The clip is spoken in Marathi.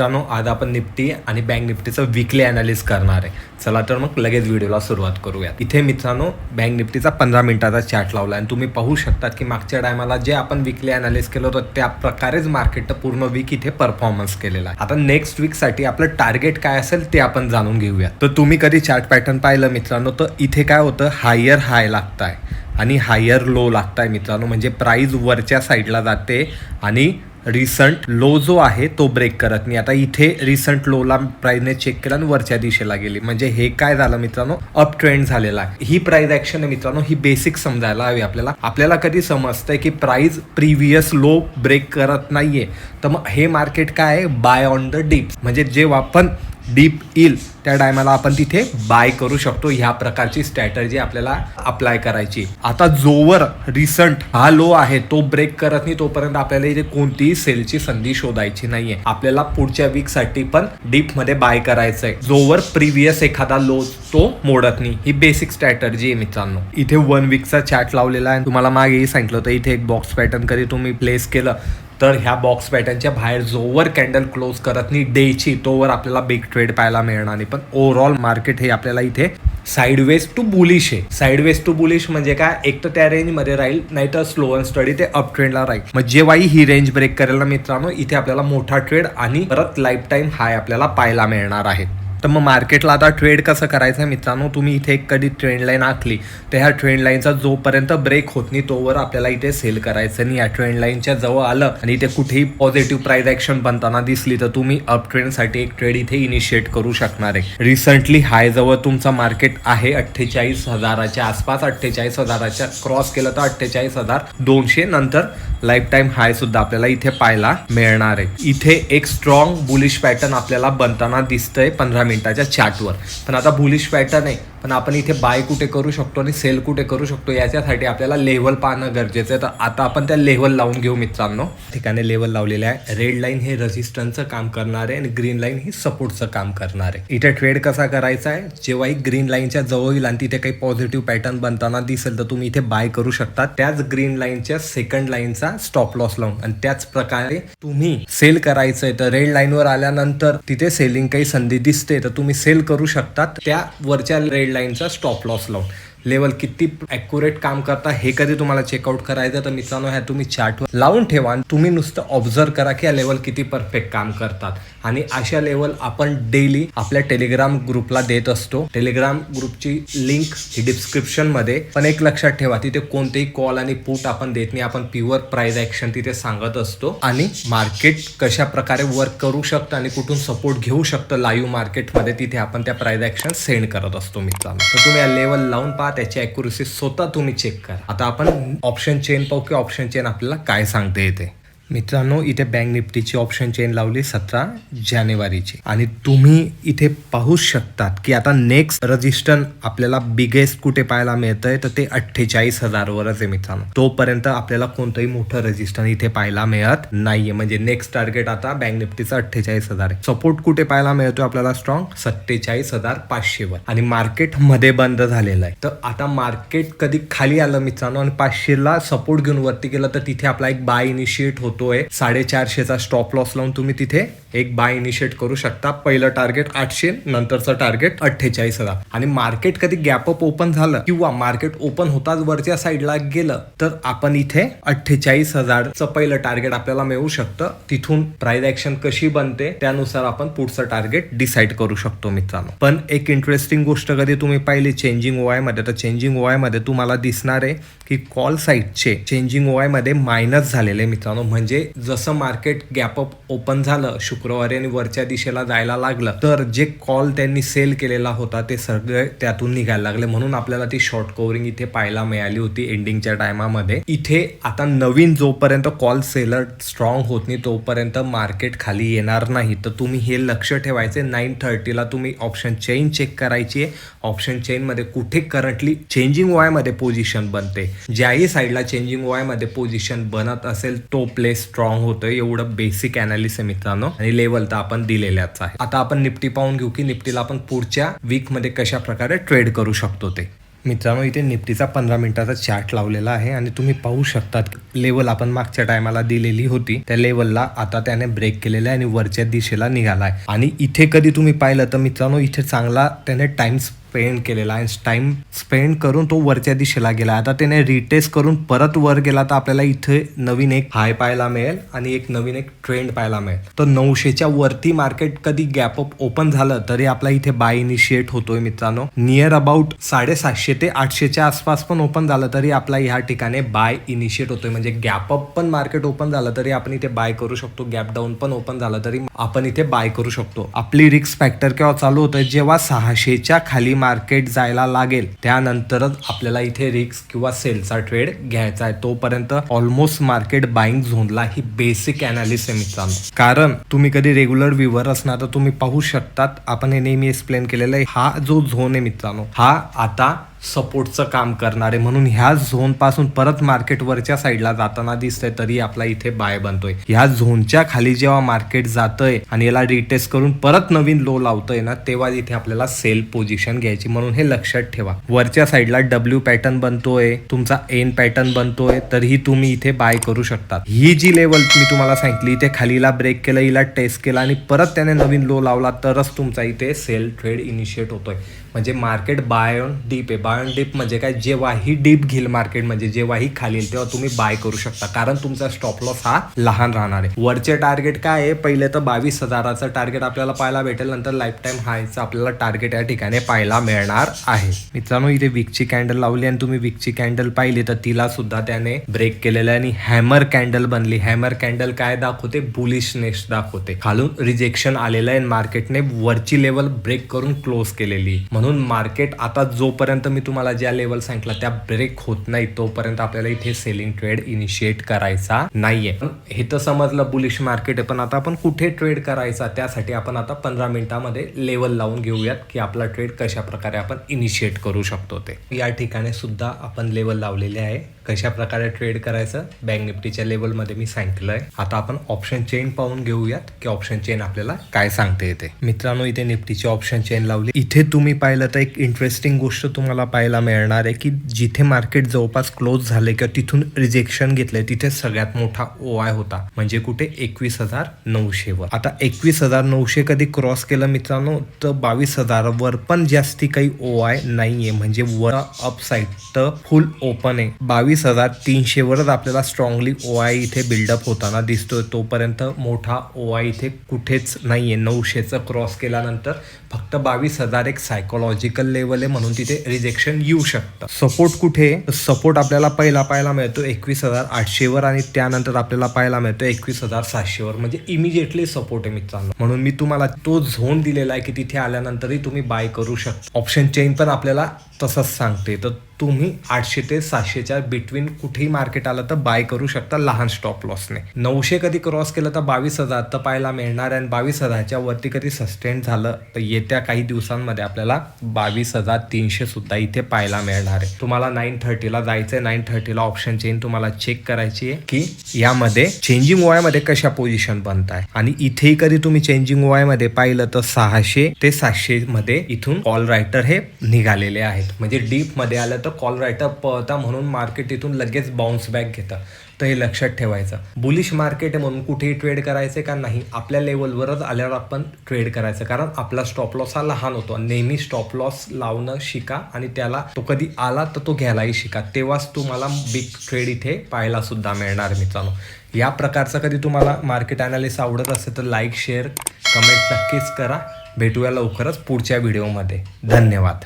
मित्रांनो आज आपण निफ्टी आणि बँक निफ्टीचं विकली अनालिस करणार आहे. चला तर मग लगेच व्हिडिओला सुरुवात करूया इथे मित्रांनो बँक निफ्टीचा पंधरा मिनिटाचा चार्ट लावला आणि तुम्ही पाहू शकतात की मागच्या टायमाला जे आपण विकली अनालिस केलं होतं त्या प्रकारेच मार्केटचं पूर्ण वीक इथे परफॉर्मन्स केलेला आहे. आता नेक्स्ट वीकसाठी आपलं टार्गेट काय असेल ते आपण जाणून घेऊया तर तुम्ही कधी चार्ट पॅटर्न पाहिलं मित्रांनो तर इथे काय होतं हायर हाय लागताय आणि हायर लो लागताय मित्रांनो म्हणजे प्राईज वरच्या साईडला जाते आणि रिसंट लो जो आहे तो ब्रेक करत नाही. आता इथे रिसंट लोला प्राईजने चेक केला आणि वरच्या दिशेला गेली. म्हणजे हे काय झालं मित्रांनो? अप ट्रेंड झालेला आहे. ही प्राइस ऍक्शन आहे मित्रांनो. ही बेसिक समजायला हवी आपल्याला. आपल्याला कधी समजतंय की प्राइस प्रिव्हियस लो ब्रेक करत नाहीये. तर मग हे मार्केट काय आहे? बाय ऑन द डीप म्हणजे जेव्हा आपण डीप येईल त्या टायमाला आपण तिथे बाय करू शकतो. ह्या प्रकारची स्ट्रॅटर्जी आपल्याला अप्लाय करायची. आता जोवर रिसंट हा लो आहे तो ब्रेक करत नाही तोपर्यंत आपल्याला इथे कोणतीही सेलची संधी शोधायची नाहीये. आपल्याला पुढच्या वीकसाठी पण डीपमध्ये बाय करायचंय. जोवर प्रिव्हियस एखादा लो तो मोडत नाही. ही बेसिक स्ट्रॅटर्जी आहे मित्रांनो. इथे वन वीकचा चॅट लावलेला आहे. तुम्हाला मागेही सांगितलं होतं इथे एक बॉक्स पॅटर्न कधी तुम्ही प्लेस केलं तर ह्या बॉक्स पॅटर्नच्या बाहेर जोवर कॅन्डल क्लोज करत नाही डेची तोवर आपल्याला बिग ट्रेड पाहायला मिळणार नाही. पण ओव्हरऑल मार्केट हे आपल्याला इथे साईडवेज टू बुलिश आहे. साईडवेज टू बुलिश म्हणजे काय? एक तर त्या रेंजमध्ये राहील नाहीतर स्लो अँड स्टडी ते अप ट्रेंडला राहील. मग जेव्हाही ही रेंज ब्रेक करेल ना मित्रांनो इथे आपल्याला मोठा ट्रेड आणि परत लाईफ टाईम हाय आपल्याला पाहायला मिळणार आहे. तर मग मार्केटला आता ट्रेड कसं करायचं मित्रांनो? तुम्ही इथे एक कधी ट्रेंड लाईन आखली तर ह्या ट्रेंड लाईनचा जोपर्यंत ब्रेक होत नाही तोवर आपल्याला इथे सेल करायचं आणि या ट्रेंड लाईनच्या जवळ आलं आणि इथे कुठेही पॉझिटिव्ह प्राईज ऍक्शन बनताना दिसली तर तुम्ही अप ट्रेंडसाठी एक ट्रेड इथे इनिशिएट करू शकणार आहे. रिसेंटली हाय जवळ तुमचं मार्केट आहे अठ्ठेचाळीस हजाराच्या आसपास अठ्ठेचाळीस हजाराच्या क्रॉस केलं तर अठ्ठेचाळीस हजार दोनशे नंतर लाईफ टाईम हाय सुद्धा आपल्याला इथे पाहायला मिळणार आहे. इथे एक स्ट्रॉंग बुलिश पॅटर्न आपल्याला बनताना दिसतंय पंधरा मिनिटाच्या चॅटवर पण आता बुलिश पॅटर्न आहे. पण आपण इथे बाय कुठे करू शकतो आणि सेल कुठे करू शकतो याच्यासाठी आपल्याला लेव्हल पाहणं गरजेचं आहे. तर आता आपण त्या लेव्हल लावून घेऊ मित्रांनो. ठिकाणी लेव्हल लावलेले आहे. रेड लाईन हे रजिस्टन्सचं काम करणार आहे आणि ग्रीन लाईन ही सपोर्टचं काम करणार आहे. इथे ट्रेड कसा करायचा आहे? जेव्हाही ग्रीन लाईनच्या जवळ येईल आणि तिथे काही पॉझिटिव्ह पॅटर्न बनताना दिसेल तर तुम्ही इथे बाय करू शकता. त्याच ग्रीन लाईनच्या सेकंड लाईनचा स्टॉप लॉस लावून. आणि त्याच प्रकारे तुम्ही सेल करायचंय. तर रेड लाईनवर आल्यानंतर तिथे सेलिंग काही संधी दिसते तर तुम्ही सेल करू शकतात. त्या वरच्या रेड लाईनचा स्टॉप लॉस लावून. लेवल किती ॲक्युरेट काम करता हे कधी तुम्हाला चेकआउट करायचं? तर मित्रांनो ह्या तुम्ही चार्टवर लावून ठेवा आणि तुम्ही नुसतं ऑब्झर्व करा की या लेवल किती परफेक्ट काम करतात. आणि अशा लेवल आपण डेली आपल्या टेलिग्राम ग्रुपला देत असतो. टेलिग्राम ग्रुपची लिंक ही डिस्क्रिप्शनमध्ये. पण एक लक्षात ठेवा तिथे कोणतेही कॉल आणि पुट आपण देत नाही. आपण प्युअर प्राईज ॲक्शन तिथे सांगत असतो. आणि मार्केट कशा प्रकारे वर्क करू शकतं आणि कुठून सपोर्ट घेऊ शकतं लाईव्ह मार्केटमध्ये तिथे आपण त्या प्राईज ॲक्शन सेंड करत असतो मित्रांनो. तर तुम्ही या लेवल लावून पहा. त्याची अॅक्युरेसी स्वतः तुम्ही चेक करा. आता आपण ऑप्शन चेन पाहू की ऑप्शन चेन आपल्याला काय सांगते येते. मित्रांनो इथे बँक निफ्टीची ऑप्शन चेन लावली सतरा जानेवारीची. आणि तुम्ही इथे पाहू शकतात की आता नेक्स्ट रजिस्टन आपल्याला बिगेस्ट कुठे पाहायला मिळतंय तर ते अठ्ठेचाळीस हजारवरच आहे मित्रांनो. तोपर्यंत आपल्याला कोणतंही मोठं रजिस्टन इथे पाहायला मिळत नाहीये. म्हणजे नेक्स्ट टार्गेट आता बँक निफ्टीचा अठ्ठेचाळीस हजार आहे. सपोर्ट कुठे पाहायला मिळतोय आपल्याला स्ट्रॉंग सत्तेचाळीस हजार पाचशे वर आणि मार्केटमध्ये बंद झालेलं आहे. तर आता मार्केट कधी खाली आलं मित्रांनो आणि पाचशेला सपोर्ट घेऊन वरती गेलं तर तिथे आपला एक बाय इनिशिएट होतो. होतोय साडेचारशेचा स्टॉप लॉस लावून तुम्ही तिथे एक बाय इनिशिएट करू शकता. पहिलं टार्गेट आठशे नंतरचं टार्गेट अठ्ठेचाळीस हजार आणि मार्केट कधी गॅपअप ओपन झालं किंवा मार्केट ओपन होताच वरच्या साईडला गेलं तर आपण इथे अठ्ठेचाळीस हजारचं पहिलं टार्गेट आपल्याला मिळू शकतं. तिथून प्राइस ऍक्शन कशी बनते त्यानुसार आपण पुढचं टार्गेट डिसाईड करू शकतो मित्रांनो. पण एक इंटरेस्टिंग गोष्ट कधी तुम्ही पाहिली चेंजिंग ओआयमध्ये तर चेंजिंग ओआयमध्ये तुम्हाला दिसणार आहे की कॉल साईडचे चेंजिंग ओआयमध्ये मायनस झालेले मित्रांनो. म्हणजे म्हणजे जसं मार्केट गॅप अप ओपन झालं शुक्रवारी आणि वरच्या दिशेला जायला लागलं तर जे कॉल त्यांनी सेल केलेला होता ते सगळे त्यातून निघायला लागले. म्हणून आपल्याला ती शॉर्ट कव्हरिंग इथे पाहायला मिळाली होती एंडिंगच्या टायमामध्ये इथे आता नवीन जोपर्यंत कॉल सेलर स्ट्रॉंग होत नाही तोपर्यंत मार्केट खाली येणार नाही. तर तुम्ही हे लक्ष ठेवायचे नाईन थर्टीला तुम्ही ऑप्शन चेन चेक करायची आहे ऑप्शन चेन मध्ये कुठे करंटली चेंजिंग वायमध्ये पोझिशन बनते. ज्याही साईडला चेंजिंग वायमध्ये पोझिशन बनत असेल तो प्लेस स्ट्रॉंग होतं एवढं बेसिक अनालिस आहे मित्रांनो. आणि लेवल तर आपण दिलेल्याच आहे. आता आपण निफ्टी पाहून घेऊ की निफ्टीला आपण पुढच्या वीकमध्ये कशा प्रकारे ट्रेड करू शकतो ते. मित्रांनो इथे निफ्टीचा पंधरा मिनिटाचा चार्ट लावलेला आहे आणि तुम्ही पाहू शकतात लेवल आपण मागच्या टायमाला दिलेली होती. त्या लेवलला आता त्याने ब्रेक केलेला आहे आणि वरच्या दिशेला निघाला आहे. आणि इथे कधी तुम्ही पाहिलं तर मित्रांनो इथे चांगला त्याने टाइम स्पेंड केलेला आहे. टाइम स्पेंड करून तो वरच्या दिशेला गेला. आता त्याने रिटेस्ट करून परत वर गेला तर आपल्याला इथे नवीन एक हाय पाहायला मिळेल आणि एक नवीन एक ट्रेंड पाहायला मिळेल. तर नऊशेच्या वरती मार्केट कधी गॅप अप ओपन झालं तरी आपला इथे बाय इनिशिएट होतोय मित्रांनो. नियर अबाउट साडेसातशे ते आठशेच्या आसपास पण ओपन झालं तरी आपला ह्या ठिकाणी बाय इनिशिएट होतोय. म्हणजे गॅप अप पण मार्केट ओपन झालं तरी आपण इथे बाय करू शकतो. गॅप डाऊन पण ओपन झालं तरी आपण इथे बाय करू शकतो. आपली रिक्स फॅक्टर केव्हा चालू होतं जेव्हा सहाशेच्या खाली मार्केट जायला लागेल. त्यानंतरच आपल्याला इथे रिक्स किंवा सेलचा ट्रेड घ्यायचा आहे. तोपर्यंत ऑलमोस्ट मार्केट बाईंग झोनला ही बेसिक अनालिस आहे मित्रांनो. कारण तुम्ही कधी रेग्युलर व्ह्युअर असणार तर तुम्ही पाहू शकतात. आपण हे नेहमी एक्सप्लेन केलेलं आहे. हा जो झोन आहे मित्रांनो हा आता सपोर्टचं काम करणार आहे म्हणून ह्या झोनपासून परत मार्केट वरच्या साईडला जाताना दिसतंय तरी आपला इथे बाय बनतोय. ह्या झोनच्या खाली जेव्हा मार्केट जातंय आणि याला रिटेस्ट करून परत नवीन लो लावतोय ना तेव्हा इथे आपल्याला सेल पोझिशन घ्यायची म्हणून हे लक्षात ठेवा. वरच्या साईडला डब्ल्यू पॅटर्न बनतोय तुमचा एन पॅटर्न बनतोय तरीही तुम्ही इथे बाय करू शकता ही जी लेवल मी तुम्हाला सांगितली इथे खालीला ब्रेक केलं हिला टेस्ट केला आणि परत त्याने नवीन लो लावला तरच तुमचा इथे सेल ट्रेड इनिशिएट होतोय. म्हणजे मार्केट बाय ऑन डीप आहे. बाय डीप म्हणजे काय? जेव्हाही डीप घेईल मार्केट म्हणजे जेव्हाही खाली येईल तेव्हा तुम्ही बाय करू शकता. कारण तुमचा स्टॉप लॉस हा लहान राहणार आहे. वरचे टार्गेट काय आहे? पहिले तर बावीस हजाराचं टार्गेट आपल्याला पाहायला भेटेल नंतर लाईफ टाईम हायचं आपल्याला टार्गेट या ठिकाणी पाहायला मिळणार आहे. मित्रांनो इथे विकची कॅन्डल लावली आणि तुम्ही विकची कॅन्डल पाहिली तर तिला सुद्धा त्याने ब्रेक केलेलं आहे आणि हॅमर कॅन्डल बनली. हॅमर कॅन्डल काय दाखवते? बुलिशनेस दाखवते. खालून रिजेक्शन आलेलं आहे मार्केटने वरची लेवल ब्रेक करून क्लोज केलेली. म्हणून मार्केट आता जोपर्यंत मी तुम्हाला ज्या लेवल सांगितला त्या ब्रेक होत नाही तोपर्यंत आपल्याला इथे सेलिंग ट्रेड इनिशिएट करायचा नाहीये. पण हे तर समजलं बुलिश मार्केट आहे पण आता आपण कुठे ट्रेड करायचा? त्यासाठी आपण आता पंधरा मिनिटामध्ये लेवल लावून घेऊयात की आपला ट्रेड कशा प्रकारे आपण इनिशिएट करू शकतो ते. या ठिकाणी सुद्धा आपण लेवल लावलेले आहे. कशा प्रकारे ट्रेड करायचं बँक निफ्टीच्या लेवलमध्ये मी सांगितलंय. आता आपण ऑप्शन चेन पाहून घेऊयात की ऑप्शन चेन आपल्याला काय सांगते येते मित्रांनो इथे निफ्टीची ऑप्शन चेन लावली. इथे तुम्ही पाहिलं तर एक इंटरेस्टिंग गोष्ट तुम्हाला पाहायला मिळणार आहे की जिथे मार्केट जवळपास क्लोज झाले किंवा तिथून रिजेक्शन घेतलंय तिथे सगळ्यात मोठा ओ आय होता. म्हणजे कुठे? एकवीस हजार नऊशे वर. आता एकवीस हजार नऊशे कधी क्रॉस केलं मित्रांनो तर बावीस हजारावर पण जास्ती काही ओ आय नाहीये. म्हणजे वर अपसाईड तर फुल ओपन आहे. बावीस हजार तीनशे वरच आपल्याला स्ट्रॉंगली ओ आय इथे बिल्डअप होताना दिसतोय. तोपर्यंत मोठा ओ आय इथे कुठेच नाहीये. नऊशेचं क्रॉस केल्यानंतर फक्त बावीस हजार एक सायकोलॉजिकल लेवल आहे म्हणून तिथे रिजेक्शन येऊ शकतं. सपोर्ट कुठे? सपोर्ट आपल्याला पहिला पाहायला मिळतो एकवीस हजार आठशेवर आणि त्यानंतर आपल्याला पाहायला मिळतो एकवीस हजार सातशेवर. म्हणजे इमिजिएटली सपोर्ट आहे मित्रांनो. म्हणून मी तुम्हाला तो झोन दिलेला आहे की तिथे आल्यानंतरही तुम्ही बाय करू शकता. ऑप्शन चेन पण आपल्याला तसंच सांगते. तर तुम्ही आठशे ते सातशेच्या बिटवीन कुठेही मार्केट आलं तर बाय करू शकता लहान स्टॉप लॉसने नऊशे कधी क्रॉस केलं तर बावीस हजार तर पाहायला मिळणार आहे. आणि बावीस हजारच्या वरती कधी सस्टेन झालं तर येत्या काही दिवसांमध्ये आपल्याला बावीस हजार तीनशे सुद्धा इथे पाहायला मिळणार आहे. तुम्हाला नाईन थर्टीला जायचंय. नाईन थर्टीला ऑप्शन चेन तुम्हाला चेक करायची आहे की यामध्ये चेंजिंग वायमध्ये कशा पोझिशन बनत आहे आणि इथेही कधी तुम्ही चेंजिंग वायमध्ये पाहिलं तर सहाशे ते सातशे मध्ये इथून कॉल रायटर हे निघालेले आहेत. म्हणजे डीपमध्ये आलं तर कॉल रायटर पळता म्हणून मार्केट इथून लगेच बाउन्स बॅक घेतं तर हे लक्षात ठेवायचं. बुलिश मार्केट आहे म्हणून कुठेही ट्रेड करायचे का नाही आपल्या लेवलवरच आल्यावर आपण ट्रेड करायचं. कारण आपला स्टॉप लॉस हा लहान होतो. नेहमी स्टॉप लॉस लावणं शिका आणि त्याला तो कधी आला तर तो घ्यायलाही शिका. तेव्हाच तुम्हाला बिग ट्रेड इथे पाहायला सुद्धा मिळणार मित्रांनो. या प्रकारचं कधी तुम्हाला मार्केट अनालिस आवडत असेल तर लाईक शेअर कमेंट नक्कीच करा. भेटूया लवकरच पुढच्या व्हिडिओमध्ये धन्यवाद.